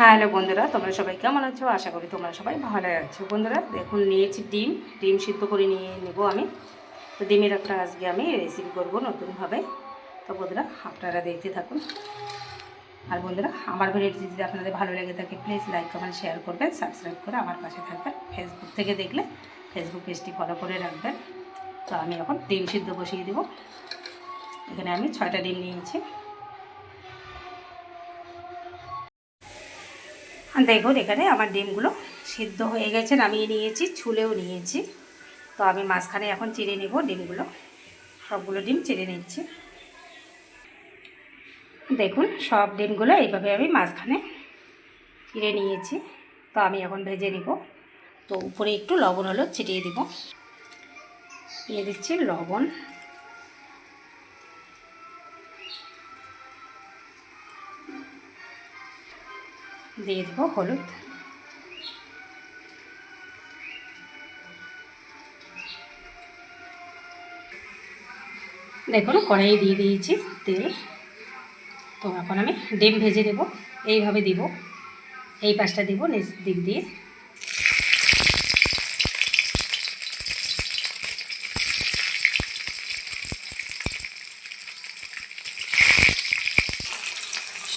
Hello বন্ধুরা, তোমরা সবাই কেমন আছো? আশা করি তোমরা সবাই ভালো আছো। বন্ধুরা, দেখুন, নিয়েছি ডিম। ডিম সিদ্ধ করে নিয়ে নেব আমি। তো ডিমের একটা আজকে আমি রেসিপি করব নতুনভাবে। তো বন্ধুরা, আপনারা দেখতে থাকুন। আর বন্ধুরা, আমার ভিডিওটি যদি আপনাদের ভালো লেগে থাকে প্লিজ লাইক কমেন্ট শেয়ার করবেন সাবস্ক্রাইব করে আমার পাশে থাকবেন। ফেসবুক থেকে দেখলে ফেসবুক পেজটি ফলো করে রাখবেন। তো আমি এখন ডিম সিদ্ধ বসিয়ে দেবো। এখানে আমি ছয়টা ডিম নিয়েছি। দেখুন এখানে আমার ডিমগুলো সিদ্ধ হয়ে গেছে, নামিয়ে নিয়েছি, ছুলেও নিয়েছি। তো আমি মাঝখানে এখন চিড়ে নেব ডিমগুলো। সবগুলো ডিম চিড়ে নিচ্ছি। দেখুন, সব ডিমগুলো এইভাবে আমি মাঝখানে চিড়ে নিয়েছি। তো আমি এখন ভেজে নিব। তো উপরে একটু লবণ হলো ছিটিয়ে দিব। দিয়ে দিচ্ছি লবণ। দিয়ে দেবো হলুদ। দেখুন কড়াই দিয়ে দিয়েছি তেল। তো এখন আমি ডিম ভেজে দেবো। এইভাবে দিব। এই পাশটা দিব, নিচ দিক দিয়ে।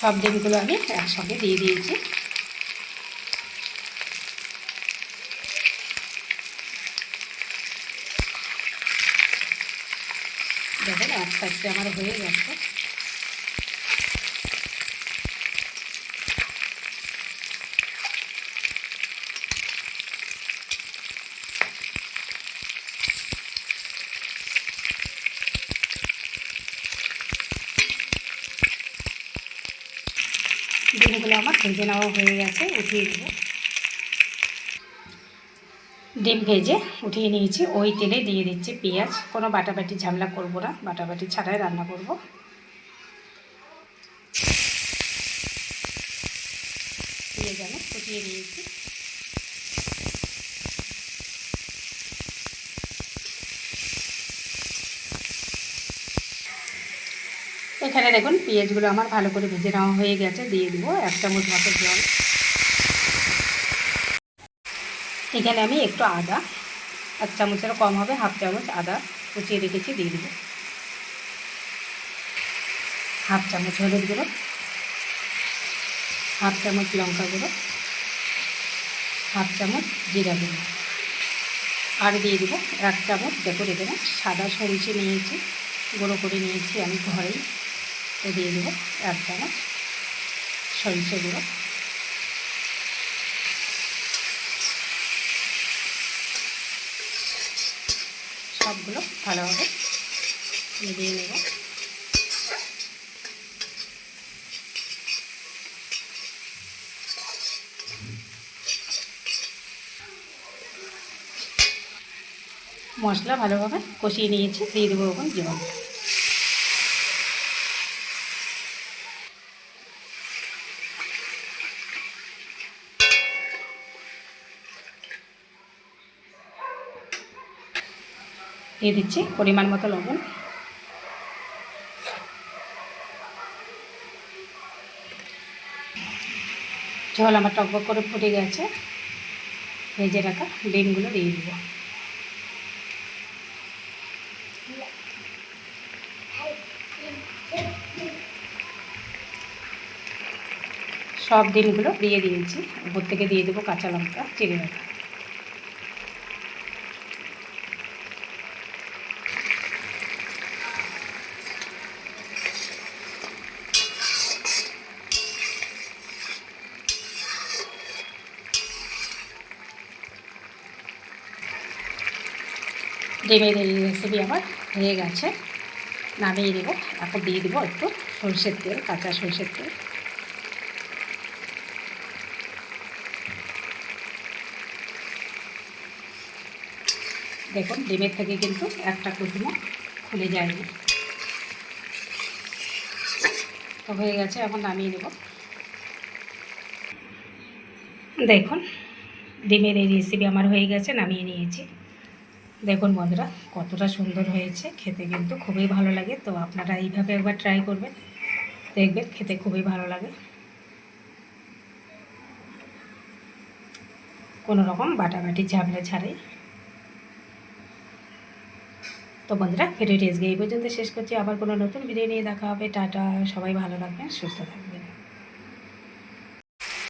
সব ডিমগুলো আমি একসঙ্গে দিয়ে দিয়েছি। দেখেন এক আস্তে আমার হয়ে গেছে। ডিমগুলো আমার ভেজে নেওয়া হয়ে গেছে, উঠিয়ে দেবো ডিম ভেজে উঠিয়ে নিয়েছি, ওই তেলে দিয়ে দিচ্ছি পেঁয়াজ। কোনো বাটাবাটি ঝামেলা করব না, বাটাবাটি ছাড়াই রান্না করব। পেঁয়াজ আমি ফুটিয়ে নিয়েছি। এখানে দেখুন পেঁয়াজগুলো আমার ভালো করে ভেজে নেওয়া হয়ে গেছে, দিয়ে দিব এক চামচ মতো জল। এখানে আমি একটু আদা, এক চামচেরও কম হবে, হাফ চামচ আদা কুচিয়ে রেখেছি, দিয়ে দেবো। হাফ চামচ হলুদ গুঁড়ো, হাফ চামচ লঙ্কা গুঁড়ো, হাফ চামচ জিরা গুঁড়ো। আর দিয়ে দেবো এক চামচ, দেখো, এখানে সাদা সরিষে নিয়েছি, গুঁড়ো করে নিয়েছি আমি ঘরেই। দিয়ে দেবো এক চামচ সরিষে গুঁড়ো। সবগুলো ভালোভাবে মিলিয়ে নেব। মশলা ভালোভাবে কষিয়ে নিয়েছি, দিয়ে দেবো এখন জল দিয়ে দিচ্ছি পরিমাণ মতো লবণ। জল আমার টকবক করে ফুটে গেছে। ভেজে রাখা ডিমগুলো দিয়ে দিব। সব ডিমগুলো দিয়ে দিয়েছি। উপর থেকে দিয়ে দেবো কাঁচা লঙ্কা চিড়ে রাখা ডিমের এই রেসিপি আমার, হয়ে গেছে। নামিয়ে দেবো এখন দিয়ে দেবো একটু সরষের তেল, কাঁচা সরষের তেল। দেখুন, ডিমের থেকে কিন্তু একটা কুসুমও খুলে যায়নি। তো হয়ে গেছে, এখন নামিয়ে দেবো। দেখুন, ডিমের এই রেসিপি আমার হয়ে গেছে, নামিয়ে নিয়েছি। দেখুন বন্ধুরা, কতটা সুন্দর হয়েছে, খেতে কিন্তু খুবই ভালো লাগে, তো আপনারা এইভাবে একবার ট্রাই করবেন। দেখবেন, খেতে খুবই ভালো লাগে। কোনো রকম বাটাবাটি, ঝামেলা ছাড়াই। তো বন্ধুরা ভিডিওটি আজকে এই পর্যন্ত শেষ করছি। আবার কোনো নতুন ভিডিও নিয়ে দেখা হবে। টাটা, সবাই ভালো থাকবেন, সুস্থ থাকবেন।